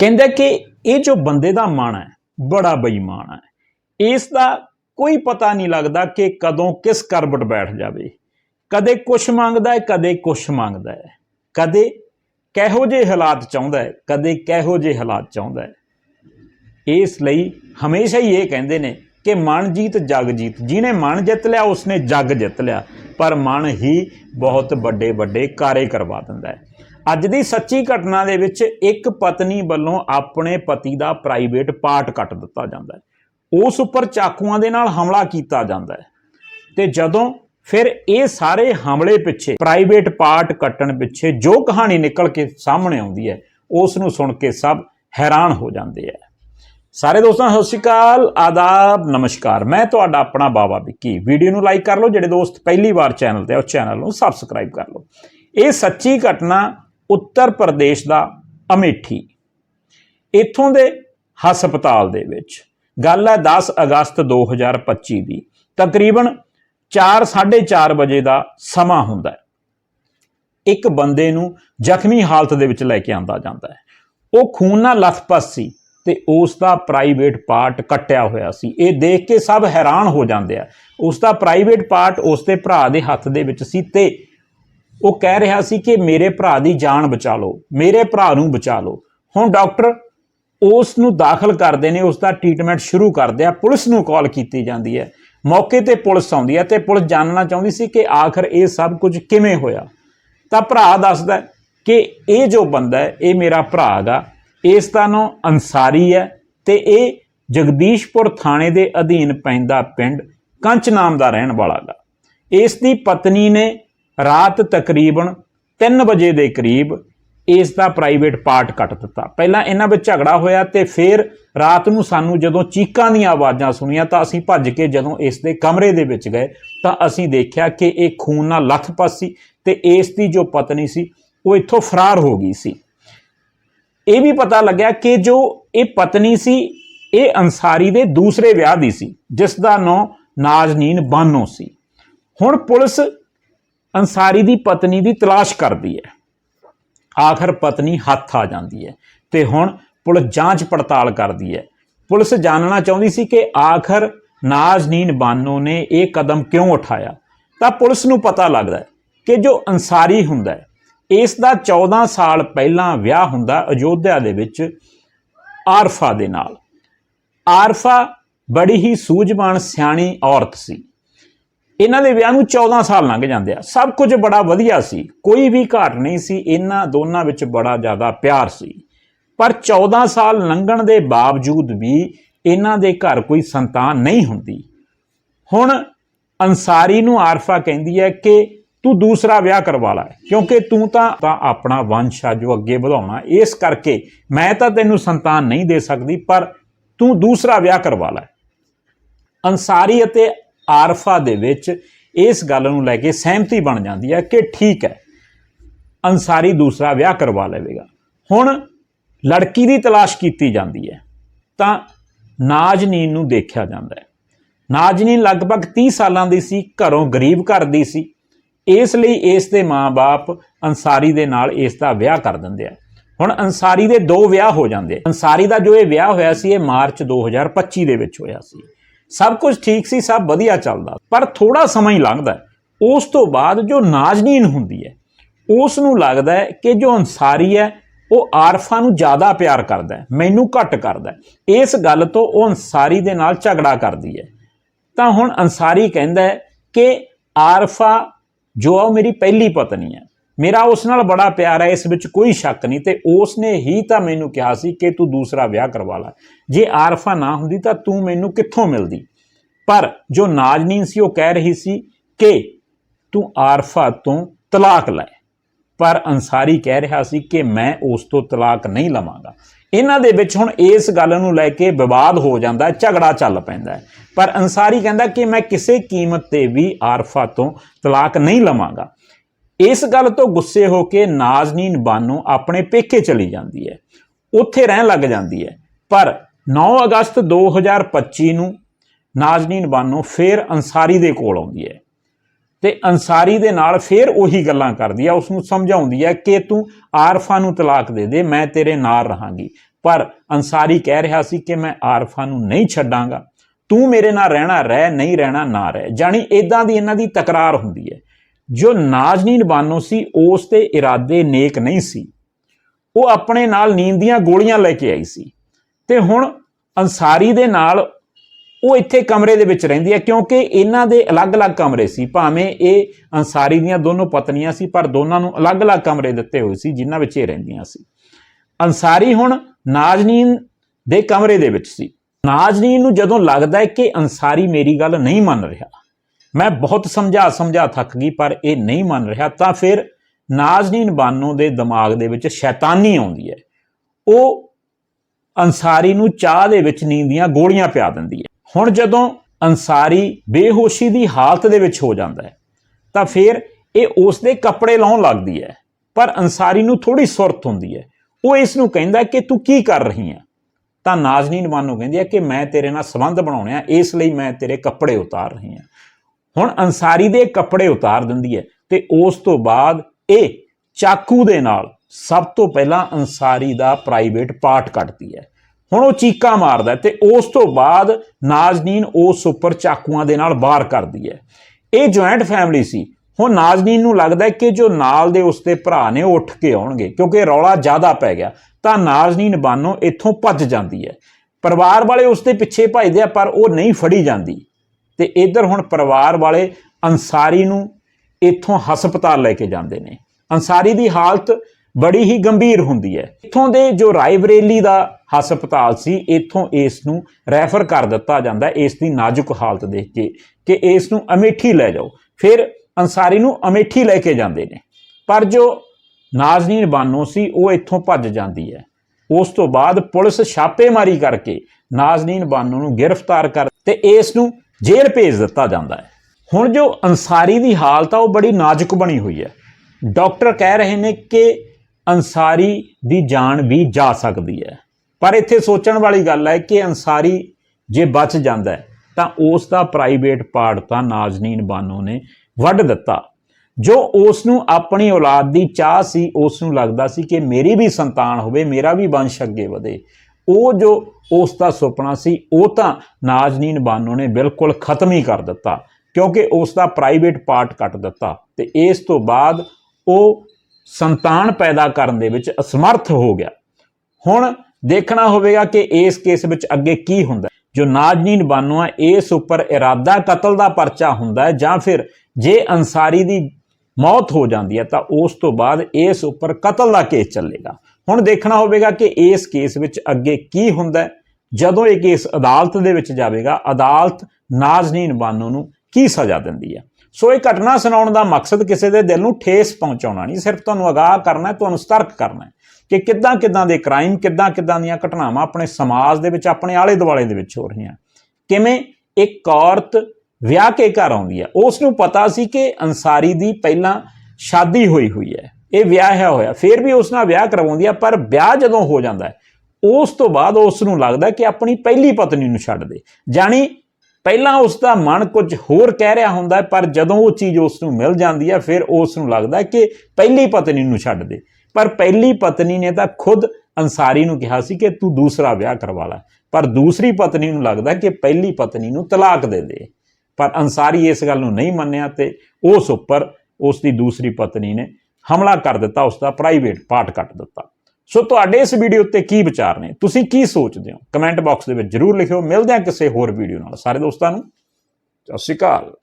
ਕਹਿੰਦਾ ਕਿ ਇਹ ਜੋ ਬੰਦੇ ਦਾ ਮਨ ਹੈ, ਬੜਾ ਬੇਈਮਾਨ ਹੈ। ਇਸ ਦਾ ਕੋਈ ਪਤਾ ਨਹੀਂ ਲੱਗਦਾ ਕਿ ਕਦੋਂ ਕਿਸ ਕਰਬਟ ਬੈਠ ਜਾਵੇ। ਕਦੇ ਕੁਛ ਮੰਗਦਾ ਹੈ, ਕਦੇ ਕੁਛ ਮੰਗਦਾ ਹੈ। ਕਦੇ ਕਿਹੋ ਜਿਹੇ ਹਾਲਾਤ ਚਾਹੁੰਦਾ ਹੈ, ਕਦੇ ਕਿਹੋ ਜਿਹੇ ਹਾਲਾਤ ਚਾਹੁੰਦਾ ਹੈ। ਇਸ ਲਈ ਹਮੇਸ਼ਾ ਹੀ ਇਹ ਕਹਿੰਦੇ ਨੇ ਕਿ ਮਨ ਜੀਤ, ਜਗ ਜੀਤ। ਜਿਹਨੇ ਮਨ ਜਿੱਤ ਲਿਆ, ਉਸਨੇ ਜਗ ਜਿੱਤ ਲਿਆ। ਪਰ ਮਨ ਹੀ ਬਹੁਤ ਵੱਡੇ ਵੱਡੇ ਕਾਰੇ ਕਰਵਾ ਦਿੰਦਾ ਹੈ। ਅੱਜ ਦੀ ਸੱਚੀ ਘਟਨਾ ਦੇ ਵਿੱਚ ਇੱਕ ਪਤਨੀ ਵੱਲੋਂ ਆਪਣੇ ਪਤੀ ਦਾ ਪ੍ਰਾਈਵੇਟ ਪਾਰਟ ਕੱਟ ਦਿੱਤਾ ਜਾਂਦਾ ਹੈ। ਉਸ ਉੱਪਰ ਚਾਕੂਆਂ ਦੇ ਨਾਲ ਹਮਲਾ ਕੀਤਾ ਜਾਂਦਾ ਹੈ। ਤੇ ਜਦੋਂ ਫਿਰ ਇਹ ਸਾਰੇ ਹਮਲੇ ਪਿੱਛੇ ਪ੍ਰਾਈਵੇਟ ਪਾਰਟ ਕੱਟਣ ਪਿੱਛੇ ਜੋ ਕਹਾਣੀ ਨਿਕਲ ਕੇ ਸਾਹਮਣੇ ਆਉਂਦੀ ਹੈ ਉਸ ਨੂੰ ਸੁਣ ਕੇ ਸਭ ਹੈਰਾਨ ਹੋ ਜਾਂਦੇ ਆ ਸਾਰੇ ਦੋਸਤਾਂ ਸਤਿ ਸ਼੍ਰੀ ਅਕਾਲ ਆਦਾਬ ਨਮਸਕਾਰ। ਮੈਂ ਤੁਹਾਡਾ ਆਪਣਾ ਬਾਬਾ ਵਿੱਕੀ। ਵੀਡੀਓ ਨੂੰ ਲਾਈਕ ਕਰ ਲਓ ਜਿਹੜੇ ਦੋਸਤ ਪਹਿਲੀ ਵਾਰ ਚੈਨਲ ਤੇ ਆ, ਉਹ ਚੈਨਲ ਨੂੰ ਸਬਸਕ੍ਰਾਈਬ ਕਰ ਲਓ। ਇਹ ਸੱਚੀ ਘਟਨਾ ਉੱਤਰ ਪ੍ਰਦੇਸ਼ ਦਾ ਅਮੇਠੀ। ਇੱਥੋਂ ਦੇ ਹਸਪਤਾਲ ਦੇ ਵਿੱਚ। ਗੱਲ ਹੈ 10 ਅਗਸਤ 2025 ਦੀ। ਤਕਰੀਬਨ 4:30 ਵਜੇ ਦਾ ਸਮਾਂ ਹੁੰਦਾ ਹੈ। ਇੱਕ ਬੰਦੇ ਨੂੰ ਜ਼ਖਮੀ ਹਾਲਤ ਦੇ ਵਿੱਚ ਲੈ ਕੇ ਆਂਦਾ ਜਾਂਦਾ ਹੈ। ਉਹ ਖੂਨ ਨਾਲ ਲਥਪਥ ਸੀ ਤੇ ਉਸ ਦਾ ਪ੍ਰਾਈਵੇਟ ਪਾਰਟ ਕੱਟਿਆ ਹੋਇਆ ਸੀ। ਇਹ ਦੇਖ ਕੇ ਸਭ ਹੈਰਾਨ ਹੋ ਜਾਂਦੇ ਆ। ਉਸ ਦਾ ਪ੍ਰਾਈਵੇਟ ਪਾਰਟ ਉਸ ਦੇ ਭਰਾ ਦੇ ਹੱਥ ਦੇ ਵਿੱਚ ਸੀ ਤੇ ਉਹ ਕਹਿ ਰਿਹਾ ਸੀ ਕਿ ਮੇਰੇ ਭਰਾ ਦੀ ਜਾਨ ਬਚਾ ਲਓ, ਮੇਰੇ ਭਰਾ ਨੂੰ ਬਚਾ ਲਓ। ਹੁਣ ਡਾਕਟਰ ਉਸ ਨੂੰ ਦਾਖਲ ਕਰਦੇ ਨੇ, ਉਸ ਦਾ ਟ੍ਰੀਟਮੈਂਟ ਸ਼ੁਰੂ ਕਰਦੇ ਆ, ਪੁਲਿਸ ਨੂੰ ਕਾਲ ਕੀਤੀ ਜਾਂਦੀ ਹੈ। ਮੌਕੇ ਤੇ ਪੁਲਿਸ ਆਉਂਦੀ ਹੈ ਤੇ ਪੁਲਿਸ ਜਾਣਨਾ ਚਾਹੁੰਦੀ ਸੀ ਕਿ ਆਖਰ ਇਹ ਸਭ ਕੁਝ ਕਿਵੇਂ ਹੋਇਆ। ਤਾਂ ਭਰਾ ਦੱਸਦਾ ਕਿ ਇਹ ਜੋ ਬੰਦਾ ਹੈ, ਇਹ ਮੇਰਾ ਭਰਾ ਹੈਗਾ। ਇਸ ਦਾ ਨਾਮ ਅੰਸਾਰੀ ਹੈ ਤੇ ਇਹ ਜਗਦੀਸ਼ਪੁਰ ਥਾਣੇ ਦੇ ਅਧੀਨ ਪੈਂਦਾ ਪਿੰਡ ਕੰਚ ਨਾਮ ਦਾ ਰਹਿਣ ਵਾਲਾ ਹੈਗਾ। ਇਸ ਦੀ ਪਤਨੀ ਨੇ ਰਾਤ ਤਕਰੀਬਨ 3 ਵਜੇ ਦੇ ਕਰੀਬ ਇਸ ਦਾ ਪ੍ਰਾਈਵੇਟ ਪਾਰਟ ਕੱਟ ਦਿੱਤਾ। ਪਹਿਲਾਂ ਇਹਨਾਂ ਵਿੱਚ ਝਗੜਾ ਹੋਇਆ ਤੇ ਫਿਰ ਰਾਤ ਨੂੰ ਸਾਨੂੰ ਜਦੋਂ ਚੀਕਾਂ ਦੀਆਂ ਆਵਾਜ਼ਾਂ ਸੁਣੀਆਂ ਤਾਂ ਅਸੀਂ ਭੱਜ ਕੇ ਜਦੋਂ ਇਸ ਦੇ ਕਮਰੇ ਦੇ ਵਿੱਚ ਗਏ ਤਾਂ ਅਸੀਂ ਦੇਖਿਆ ਕਿ ਇਹ ਖੂਨ ਨਾਲ ਲੱਥਪੱਥ ਸੀ ਤੇ ਇਸ ਦੀ ਜੋ ਪਤਨੀ ਸੀ ਉਹ ਇੱਥੋਂ ਫਰਾਰ ਹੋ ਗਈ ਸੀ। ਇਹ ਵੀ ਪਤਾ ਲੱਗਿਆ ਕਿ ਜੋ ਇਹ ਪਤਨੀ ਸੀ, ਇਹ ਅੰਸਾਰੀ ਦੇ ਦੂਸਰੇ ਵਿਆਹ ਦੀ ਸੀ, ਜਿਸ ਦਾ ਨਾਂ ਨਾਜ਼ਨੀਨ ਬਾਨੋ ਸੀ। ਹੁਣ ਪੁਲਿਸ ਅੰਸਾਰੀ ਦੀ ਪਤਨੀ ਦੀ ਤਲਾਸ਼ ਕਰਦੀ ਹੈ। ਆਖਰ ਪਤਨੀ ਹੱਥ ਆ ਜਾਂਦੀ ਹੈ ਤੇ ਹੁਣ ਪੁਲਿਸ ਜਾਂਚ ਪੜਤਾਲ ਕਰਦੀ ਹੈ। ਪੁਲਿਸ ਜਾਣਨਾ ਚਾਹੁੰਦੀ ਸੀ ਕਿ ਆਖਰ ਨਾਜ਼ਨੀਨ ਬਾਨੋ ਨੇ ਇਹ ਕਦਮ ਕਿਉਂ ਉਠਾਇਆ? ਤਾਂ ਪੁਲਿਸ ਨੂੰ ਪਤਾ ਲੱਗਦਾ ਕਿ ਜੋ ਅੰਸਾਰੀ ਹੁੰਦਾ ਹੈ, ਇਸ ਦਾ 14 ਸਾਲ ਪਹਿਲਾਂ ਵਿਆਹ ਹੁੰਦਾ ਅਯੋਧਿਆ ਦੇ ਵਿੱਚ ਆਰਫਾ ਦੇ ਨਾਲ। ਆਰਫਾ ਬੜੀ ਹੀ ਸੂਝਵਾਨ ਸਿਆਣੀ ਔਰਤ ਸੀ। ਇਹਨਾਂ ਦੇ ਵਿਆਹ ਨੂੰ 14 ਸਾਲ ਲੰਘ ਜਾਂਦੇ ਆ। ਸਭ ਕੁਝ ਬੜਾ ਵਧੀਆ ਸੀ। ਕੋਈ ਵੀ ਘਾਟ ਨਹੀਂ ਸੀ। ਇਹਨਾਂ ਦੋਨਾਂ ਵਿੱਚ ਬੜਾ ਜ਼ਿਆਦਾ ਪਿਆਰ ਸੀ। ਪਰ 14 ਸਾਲ ਲੰਘਣ ਦੇ ਬਾਵਜੂਦ ਵੀ ਇਹਨਾਂ ਦੇ ਘਰ ਕੋਈ ਸੰਤਾਨ ਨਹੀਂ ਹੁੰਦੀ। ਹੁਣ ਅੰਸਾਰੀ ਨੂੰ ਆਰਫਾ ਕਹਿੰਦੀ ਹੈ ਕਿ ਤੂੰ ਦੂਸਰਾ ਵਿਆਹ ਕਰਵਾ ਲੈ। ਕਿਉਂਕਿ ਤੂੰ ਤਾਂ ਤਾਂ ਆਪਣਾ ਵੰਸ਼ ਆ ਜੋ ਅੱਗੇ ਵਧਾਉਣਾ, ਇਸ ਕਰਕੇ ਮੈਂ ਤਾਂ ਤੈਨੂੰ ਸੰਤਾਨ ਨਹੀਂ ਦੇ ਸਕਦੀ, ਪਰ ਤੂੰ ਦੂਸਰਾ ਵਿਆਹ ਕਰਵਾ ਲੈ। ਅੰਸਾਰੀ ਅਤੇ ਆਰਫਾ ਦੇ ਵਿੱਚ ਇਸ ਗੱਲ ਨੂੰ ਲੈ ਕੇ ਸਹਿਮਤੀ ਬਣ ਜਾਂਦੀ ਹੈ ਕਿ ਠੀਕ ਹੈ ਅੰਸਾਰੀ ਦੂਸਰਾ ਵਿਆਹ ਕਰਵਾ ਲਵੇਗਾ। ਹੁਣ ਲੜਕੀ ਦੀ ਤਲਾਸ਼ ਕੀਤੀ ਜਾਂਦੀ ਹੈ, ਤਾਂ ਨਾਜਨੀਨ ਨੂੰ ਦੇਖਿਆ ਜਾਂਦਾ ਹੈ। ਨਾਜਨੀਨ ਲਗਭਗ 30 ਸਾਲਾਂ ਦੀ ਸੀ, ਘਰੋਂ ਗਰੀਬ ਘਰ ਦੀ ਸੀ। ਇਸ ਲਈ ਇਸ ਦੇ ਮਾਪੇ ਅੰਸਾਰੀ ਦੇ ਨਾਲ ਇਸ ਦਾ ਵਿਆਹ ਕਰ ਦਿੰਦੇ ਆ। ਹੁਣ ਅੰਸਾਰੀ ਦੇ ਦੋ ਵਿਆਹ ਹੋ ਜਾਂਦੇ ਆ। ਅੰਸਾਰੀ ਦਾ ਜੋ ਇਹ ਵਿਆਹ ਹੋਇਆ ਸੀ, ਇਹ ਮਾਰਚ 2025 ਦੇ ਵਿੱਚ ਹੋਇਆ ਸੀ। ਸਭ ਕੁਝ ਠੀਕ ਸੀ, ਸਭ ਵਧੀਆ ਚੱਲਦਾ। ਪਰ ਥੋੜਾ ਸਮਾਂ ਹੀ ਲੰਘਦਾ ਉਸ ਤੋਂ ਬਾਅਦ ਜੋ ਨਾਜ਼ਨੀਨ ਹੁੰਦੀ ਹੈ, ਉਸ ਨੂੰ ਲੱਗਦਾ ਹੈ ਕਿ ਜੋ ਅੰਸਾਰੀ ਹੈ, ਉਹ ਆਰਫਾ ਨੂੰ ਜ਼ਿਆਦਾ ਪਿਆਰ ਕਰਦਾ ਹੈ, ਮੈਨੂੰ ਘੱਟ ਕਰਦਾ ਹੈ। ਇਸ ਗੱਲ ਤੋਂ ਉਹ ਅੰਸਾਰੀ ਦੇ ਨਾਲ ਝਗੜਾ ਕਰਦੀ ਹੈ। ਤਾਂ ਹੁਣ ਅੰਸਾਰੀ ਕਹਿੰਦਾ ਹੈ ਕਿ ਆਰਫਾ ਜੋ ਆ, ਉਹ ਮੇਰੀ ਪਹਿਲੀ ਪਤਨੀ ਹੈ। ਮੇਰਾ ਉਸ ਨਾਲ ਬੜਾ ਪਿਆਰ ਹੈ, ਇਸ ਵਿੱਚ ਕੋਈ ਸ਼ੱਕ ਨਹੀਂ ਤੇ ਉਸ ਨੇ ਹੀ ਤਾਂ ਮੈਨੂੰ ਕਿਹਾ ਸੀ ਕਿ ਤੂੰ ਦੂਸਰਾ ਵਿਆਹ ਕਰਵਾ ਲੈ। ਜੇ ਆਰਫਾ ਨਾ ਹੁੰਦੀ ਤਾਂ ਤੂੰ ਮੈਨੂੰ ਕਿੱਥੋਂ ਮਿਲਦੀ? ਪਰ ਜੋ ਨਾਜ਼ਨੀਨ ਸੀ, ਉਹ ਕਹਿ ਰਹੀ ਸੀ ਕਿ ਤੂੰ ਆਰਫਾ ਤੋਂ ਤਲਾਕ ਲੈ। ਪਰ ਅੰਸਾਰੀ ਕਹਿ ਰਿਹਾ ਸੀ ਕਿ ਮੈਂ ਉਸ ਤੋਂ ਤਲਾਕ ਨਹੀਂ ਲਵਾਂਗਾ। ਇਹਨਾਂ ਦੇ ਵਿੱਚ ਹੁਣ ਇਸ ਗੱਲ ਨੂੰ ਲੈ ਕੇ ਵਿਵਾਦ ਹੋ ਜਾਂਦਾ ਝਗੜਾ ਚੱਲ ਪੈਂਦਾ ਪਰ ਅੰਸਾਰੀ ਕਹਿੰਦਾ ਕਿ ਮੈਂ ਕਿਸੇ ਕੀਮਤ ਤੇ ਵੀ ਆਰਫਾ ਤੋਂ ਤਲਾਕ ਨਹੀਂ ਲਵਾਂਗਾ। ਇਸ ਗੱਲ ਤੋਂ ਗੁੱਸੇ ਹੋ ਕੇ ਨਾਜ਼ਨੀਨ ਬਾਨੋ ਆਪਣੇ ਪੇਕੇ ਚਲੀ ਜਾਂਦੀ ਹੈ। ਉੱਥੇ ਰਹਿਣ ਲੱਗ ਜਾਂਦੀ ਹੈ। ਪਰ 9 ਅਗਸਤ 2025 ਨੂੰ ਨਾਜ਼ਨੀਨ ਬਾਨੋ ਫਿਰ ਅੰਸਾਰੀ ਦੇ ਕੋਲ ਆਉਂਦੀ ਹੈ ਤੇ ਅੰਸਾਰੀ ਦੇ ਨਾਲ ਫਿਰ ਉਹੀ ਗੱਲਾਂ ਕਰਦੀ ਆ ਉਸ ਨੂੰ ਸਮਝਾਉਂਦੀ ਹੈ ਕਿ ਤੂੰ ਆਰਫਾ ਨੂੰ ਤਲਾਕ ਦੇ ਦੇ, ਮੈਂ ਤੇਰੇ ਨਾਲ ਰਹਾਂਗੀ। ਪਰ ਅੰਸਾਰੀ ਕਹਿ ਰਿਹਾ ਸੀ ਕਿ ਮੈਂ ਆਰਫਾ ਨੂੰ ਨਹੀਂ ਛੱਡਾਂਗਾ। ਤੂੰ ਮੇਰੇ ਨਾਲ ਰਹਿਣਾ, ਰਹਿ, ਨਹੀਂ ਰਹਿਣਾ, ਨਾ ਰਹਿ। ਜਾਣੀ ਇਦਾਂ ਦੀ ਇਹਨਾਂ ਦੀ ਤਕਰਾਰ ਹੁੰਦੀ ਹੈ। ਜੋ ਨਾਜ਼ਨੀਨ ਬਾਨੋ ਸੀ, ਉਸ ਦੇ ਇਰਾਦੇ ਨੇਕ ਨਹੀਂ ਸੀ। ਉਹ ਆਪਣੇ ਨਾਲ ਨੀਂਦ ਦੀਆਂ ਗੋਲੀਆਂ ਲੈ ਕੇ ਆਈ ਸੀ। ਤੇ ਹੁਣ ਅੰਸਾਰੀ ਦੇ ਨਾਲ ਉਹ ਇੱਥੇ ਕਮਰੇ ਦੇ ਵਿੱਚ ਰਹਿੰਦੀ ਹੈ, ਕਿਉਂਕਿ ਇਹਨਾਂ ਦੇ ਅਲੱਗ-ਅਲੱਗ ਕਮਰੇ ਸੀ। ਭਾਵੇਂ ਇਹ ਅੰਸਾਰੀ ਦੀਆਂ ਦੋਨੋਂ ਪਤਨੀਆਂ ਸੀ, ਪਰ ਦੋਨਾਂ ਨੂੰ ਅਲੱਗ-ਅਲੱਗ ਕਮਰੇ ਦਿੱਤੇ ਹੋਏ ਸੀ, ਜਿਨ੍ਹਾਂ ਵਿੱਚ ਇਹ ਰਹਿੰਦੀਆਂ ਸੀ। ਅੰਸਾਰੀ ਹੁਣ ਨਾਜ਼ਨੀਨ ਦੇ ਕਮਰੇ ਦੇ ਵਿੱਚ ਸੀ। ਨਾਜ਼ਨੀਨ ਨੂੰ ਜਦੋਂ ਲੱਗਦਾ ਹੈ ਕਿ ਅੰਸਾਰੀ ਮੇਰੀ ਗੱਲ ਨਹੀਂ ਮੰਨ ਰਿਹਾ ਮੈਂ ਬਹੁਤ ਸਮਝਾ ਸਮਝਾ ਥੱਕ ਗਈ, ਪਰ ਇਹ ਨਹੀਂ ਮੰਨ ਰਿਹਾ। ਤਾਂ ਫਿਰ ਨਾਜ਼ਨੀਨ ਬਾਨੋ ਦੇ ਦਿਮਾਗ ਦੇ ਵਿੱਚ ਸ਼ੈਤਾਨੀ ਆਉਂਦੀ ਹੈ। ਉਹ ਅੰਸਾਰੀ ਨੂੰ ਚਾਹ ਦੇ ਵਿੱਚ ਨੀਂਦ ਦੀਆਂ ਗੋਲੀਆਂ ਪਿਆ ਦਿੰਦੀ ਹੈ। ਹੁਣ ਜਦੋਂ ਅੰਸਾਰੀ ਬੇਹੋਸ਼ੀ ਦੀ ਹਾਲਤ ਦੇ ਵਿੱਚ ਹੋ ਜਾਂਦਾ ਹੈ, ਤਾਂ ਫਿਰ ਇਹ ਉਸ ਦੇ ਕੱਪੜੇ ਲਾਉਣ ਲੱਗਦੀ ਹੈ। ਪਰ ਅੰਸਾਰੀ ਨੂੰ ਥੋੜੀ ਸੁਰਤ ਹੁੰਦੀ ਹੈ। ਉਹ ਇਸ ਨੂੰ ਕਹਿੰਦਾ ਕਿ ਤੂੰ ਕੀ ਕਰ ਰਹੀ ਹੈ? ਤਾਂ ਨਾਜ਼ਨੀਨ ਬਾਨੋ ਕਹਿੰਦੀ ਹੈ ਕਿ ਮੈਂ ਤੇਰੇ ਨਾਲ ਸੰਬੰਧ ਬਣਾਉਣੇ ਆ, ਇਸ ਲਈ ਮੈਂ ਤੇਰੇ ਕੱਪੜੇ ਉਤਾਰ ਰਹੀ ਹਾਂ। ਹੁਣ ਅੰਸਾਰੀ ਦੇ ਕੱਪੜੇ ਉਤਾਰ ਦਿੰਦੀ ਹੈ ਤੇ ਉਸ ਤੋਂ ਬਾਅਦ ਇਹ ਚਾਕੂ ਦੇ ਨਾਲ ਸਭ ਤੋਂ ਪਹਿਲਾਂ ਅੰਸਾਰੀ ਦਾ ਪ੍ਰਾਈਵੇਟ ਪਾਰਟ ਕੱਟਦੀ ਹੈ। ਹੁਣ ਉਹ ਚੀਕਾ ਮਾਰਦਾ ਹੈ ਤੇ ਉਸ ਤੋਂ ਬਾਅਦ ਨਾਜ਼ਨੀਨ ਉਸ ਉੱਪਰ ਚਾਕੂਆਂ ਦੇ ਨਾਲ ਬਾਹਰ ਕਰਦੀ ਹੈ। ਇਹ ਜੁਆਇੰਟ ਫੈਮਿਲੀ ਸੀ। ਹੁਣ ਨਾਜ਼ਨੀਨ ਨੂੰ ਲੱਗਦਾ ਹੈ ਕਿ ਜੋ ਨਾਲ ਦੇ ਉਸਦੇ ਭਰਾ ਨੇ ਉਹ ਉੱਠ ਕੇ ਆਉਣਗੇ ਕਿਉਂਕਿ ਰੌਲਾ ਜ਼ਿਆਦਾ ਪੈ ਗਿਆ, ਤਾਂ ਨਾਜ਼ਨੀਨ ਬਾਨੋ ਇੱਥੋਂ ਭੱਜ ਜਾਂਦੀ ਹੈ। ਪਰਿਵਾਰ ਵਾਲੇ ਉਸਦੇ ਪਿੱਛੇ ਭੱਜਦੇ ਆ ਪਰ ਉਹ ਨਹੀਂ ਫੜੀ ਜਾਂਦੀ। ਤੇ ਇਧਰ ਹੁਣ ਪਰਿਵਾਰ ਵਾਲੇ ਅੰਸਾਰੀ ਨੂੰ ਇੱਥੋਂ ਹਸਪਤਾਲ ਲੈ ਕੇ ਜਾਂਦੇ ਨੇ। ਅੰਸਾਰੀ ਦੀ ਹਾਲਤ ਬੜੀ ਹੀ ਗੰਭੀਰ ਹੁੰਦੀ ਹੈ। ਇੱਥੋਂ ਦੇ ਜੋ ਰਾਇਬਰੇਲੀ ਦਾ ਹਸਪਤਾਲ ਸੀ, ਇੱਥੋਂ ਇਸ ਨੂੰ ਰੈਫਰ ਕਰ ਦਿੱਤਾ ਜਾਂਦਾ ਇਸ ਦੀ ਨਾਜ਼ੁਕ ਹਾਲਤ ਦੇਖ ਕੇ ਕਿ ਇਸ ਨੂੰ ਅਮੇਠੀ ਲੈ ਜਾਓ। ਫਿਰ ਅੰਸਾਰੀ ਨੂੰ ਅਮੇਠੀ ਲੈ ਕੇ ਜਾਂਦੇ ਨੇ। ਪਰ ਜੋ ਨਾਜ਼ਨੀਨ ਬਾਨੋ ਸੀ, ਉਹ ਇੱਥੋਂ ਭੱਜ ਜਾਂਦੀ ਹੈ। ਉਸ ਤੋਂ ਬਾਅਦ ਪੁਲਿਸ ਛਾਪੇਮਾਰੀ ਕਰਕੇ ਨਾਜ਼ਨੀਨ ਬਾਨੋ ਨੂੰ ਗ੍ਰਿਫਤਾਰ ਕਰ ਤੇ ਇਸ ਨੂੰ ਜੇਲ੍ਹ ਭੇਜ ਦਿੱਤਾ ਜਾਂਦਾ ਹੈ। ਹੁਣ ਜੋ ਅੰਸਾਰੀ ਦੀ ਹਾਲਤ ਆ, ਉਹ ਬੜੀ ਨਾਜ਼ੁਕ ਬਣੀ ਹੋਈ ਹੈ। ਡਾਕਟਰ ਕਹਿ ਰਹੇ ਨੇ ਕਿ ਅੰਸਾਰੀ ਦੀ ਜਾਨ ਵੀ ਜਾ ਸਕਦੀ ਹੈ। ਪਰ ਇੱਥੇ ਸੋਚਣ ਵਾਲੀ ਗੱਲ ਹੈ ਕਿ ਅੰਸਾਰੀ ਜੇ ਬਚ ਜਾਂਦਾ ਹੈ, ਤਾਂ ਉਸ ਦਾ ਪ੍ਰਾਈਵੇਟ ਪਾਰਟ ਤਾਂ ਨਾਜ਼ਨੀਨ ਬਾਨੋ ਨੇ ਵੱਢ ਦਿੱਤਾ। ਜੋ ਉਸ ਨੂੰ ਆਪਣੀ ਔਲਾਦ ਦੀ ਚਾਹ ਸੀ, ਉਸ ਨੂੰ ਲੱਗਦਾ ਸੀ ਕਿ ਮੇਰੀ ਵੀ ਸੰਤਾਨ ਹੋਵੇ, ਮੇਰਾ ਵੀ ਵੰਸ਼ ਅੱਗੇ ਵਧੇ। ਉਹ ਜੋ ਉਸ ਦਾ ਸੁਪਨਾ ਸੀ, ਉਹ ਤਾਂ ਨਾਜ਼ਨੀਨ ਬਾਨੋ ਨੇ ਬਿਲਕੁਲ ਖਤਮ ਹੀ ਕਰ ਦਿੱਤਾ, ਕਿਉਂਕਿ ਉਸ ਦਾ ਪ੍ਰਾਈਵੇਟ ਪਾਰਟ ਕੱਟ ਦਿੱਤਾ ਤੇ ਇਸ ਤੋਂ ਬਾਅਦ ਉਹ ਸੰਤਾਨ ਪੈਦਾ ਕਰਨ ਦੇ ਵਿੱਚ ਅਸਮਰਥ ਹੋ ਗਿਆ। ਹੁਣ ਦੇਖਣਾ ਹੋਵੇਗਾ ਕਿ ਇਸ ਕੇਸ ਵਿੱਚ ਅੱਗੇ ਕੀ ਹੁੰਦਾ ਜੋ ਨਾਜ਼ਨੀਨ ਬਾਨੋ ਹੈ, ਇਸ ਉੱਪਰ ਇਰਾਦਾ ਕਤਲ ਦਾ ਪਰਚਾ ਹੁੰਦਾ ਹੈ ਜਾਂ ਫਿਰ ਜੇ ਅੰਸਾਰੀ ਦੀ ਮੌਤ ਹੋ ਜਾਂਦੀ ਹੈ ਤਾਂ ਉਸ ਤੋਂ ਬਾਅਦ ਇਸ ਉੱਪਰ ਕਤਲ ਦਾ ਕੇਸ ਚੱਲੇਗਾ। ਹੁਣ ਦੇਖਣਾ ਹੋਵੇਗਾ ਕਿ ਇਸ ਕੇਸ ਵਿੱਚ ਅੱਗੇ ਕੀ ਹੁੰਦਾ ਜਦੋਂ ਇਹ ਕੇਸ ਅਦਾਲਤ ਦੇ ਵਿੱਚ ਜਾਵੇਗਾ, ਅਦਾਲਤ ਨਾਜ਼ਨੀਨ ਬਾਨੋ ਨੂੰ ਕੀ ਸਜ਼ਾ ਦਿੰਦੀ ਹੈ? ਸੋ ਇਹ ਘਟਨਾ ਸੁਣਾਉਣ ਦਾ ਮਕਸਦ ਕਿਸੇ ਦੇ ਦਿਲ ਨੂੰ ਠੇਸ ਪਹੁੰਚਾਉਣਾ ਨਹੀਂ, ਸਿਰਫ ਤੁਹਾਨੂੰ ਅਗਾਹ ਕਰਨਾ ਤੁਹਾਨੂੰ ਸਤਰਕ ਕਰਨਾ ਕਿ ਕਿੱਦਾਂ ਕਿੱਦਾਂ ਦੇ ਕ੍ਰਾਈਮ ਕਿੱਦਾਂ ਕਿੱਦਾਂ ਦੀਆਂ ਘਟਨਾਵਾਂ ਆਪਣੇ ਸਮਾਜ ਦੇ ਵਿੱਚ, ਆਪਣੇ ਆਲੇ ਦੁਆਲੇ ਦੇ ਵਿੱਚ ਹੋ ਰਹੀਆਂ। ਕਿਵੇਂ ਇੱਕ ਔਰਤ ਵਿਆਹ ਕੇ ਘਰ ਆਉਂਦੀ ਹੈ, ਉਸ ਨੂੰ ਪਤਾ ਸੀ ਕਿ ਅੰਸਾਰੀ ਦੀ ਪਹਿਲਾਂ ਸ਼ਾਦੀ ਹੋਈ ਹੋਈ ਹੈ। ਇਹ ਵਿਆਹਿਆ ਹੋਇਆ। ਫਿਰ ਵੀ ਉਸ ਨਾਲ ਵਿਆਹ ਕਰਵਾਉਂਦੀ ਹੈ ਪਰ ਵਿਆਹ ਜਦੋਂ ਹੋ ਜਾਂਦਾ ਹੈ, ਉਸ ਤੋਂ ਬਾਅਦ ਉਸ ਨੂੰ ਲੱਗਦਾ ਕਿ ਆਪਣੀ ਪਹਿਲੀ ਪਤਨੀ ਨੂੰ ਛੱਡ ਦੇ। ਜਾਣੀ ਪਹਿਲਾਂ ਉਸ ਦਾ ਮਨ ਕੁਝ ਹੋਰ ਕਹਿ ਰਿਹਾ ਹੁੰਦਾ ਪਰ ਜਦੋਂ ਉਹ ਚੀਜ਼ ਉਸ ਨੂੰ ਮਿਲ ਜਾਂਦੀ ਹੈ, ਫਿਰ ਉਸ ਨੂੰ ਲੱਗਦਾ ਕਿ ਪਹਿਲੀ ਪਤਨੀ ਨੂੰ ਛੱਡ ਦੇ। ਪਰ ਪਹਿਲੀ ਪਤਨੀ ਨੇ ਤਾਂ ਖੁਦ ਅੰਸਾਰੀ ਨੂੰ ਕਿਹਾ ਸੀ ਕਿ ਤੂੰ ਦੂਸਰਾ ਵਿਆਹ ਕਰਵਾ ਲੈ। ਪਰ ਦੂਸਰੀ ਪਤਨੀ ਨੂੰ ਲੱਗਦਾ ਕਿ ਪਹਿਲੀ ਪਤਨੀ ਨੂੰ ਤਲਾਕ ਦੇ ਦੇ। ਪਰ ਅੰਸਾਰੀ ਇਸ ਗੱਲ ਨੂੰ ਨਹੀਂ ਮੰਨਿਆ ਤੇ ਉਸ ਉੱਪਰ ਉਸ ਦੀ ਦੂਸਰੀ ਪਤਨੀ ਨੇ ਹਮਲਾ ਕਰ ਦਿੱਤਾ ਉਸ ਦਾ ਪ੍ਰਾਈਵੇਟ ਪਾਰਟ ਕੱਟ ਦਿੱਤਾ। ਸੋ ਤੁਹਾਡੇ ਇਸ ਵੀਡੀਓ ਉੱਤੇ ਕੀ ਵਿਚਾਰ ਨੇ? ਤੁਸੀਂ ਕੀ ਸੋਚਦੇ ਹੋ? ਕਮੈਂਟ ਬਾਕਸ ਦੇ ਵਿੱਚ ਜਰੂਰ ਲਿਖਿਓ। ਮਿਲਦੇ ਹਾਂ ਕਿਸੇ ਹੋਰ ਵੀਡੀਓ ਨਾਲ। ਸਾਰੇ ਦੋਸਤਾਂ ਨੂੰ, ਸਤਿ ਸ਼੍ਰੀ ਅਕਾਲ।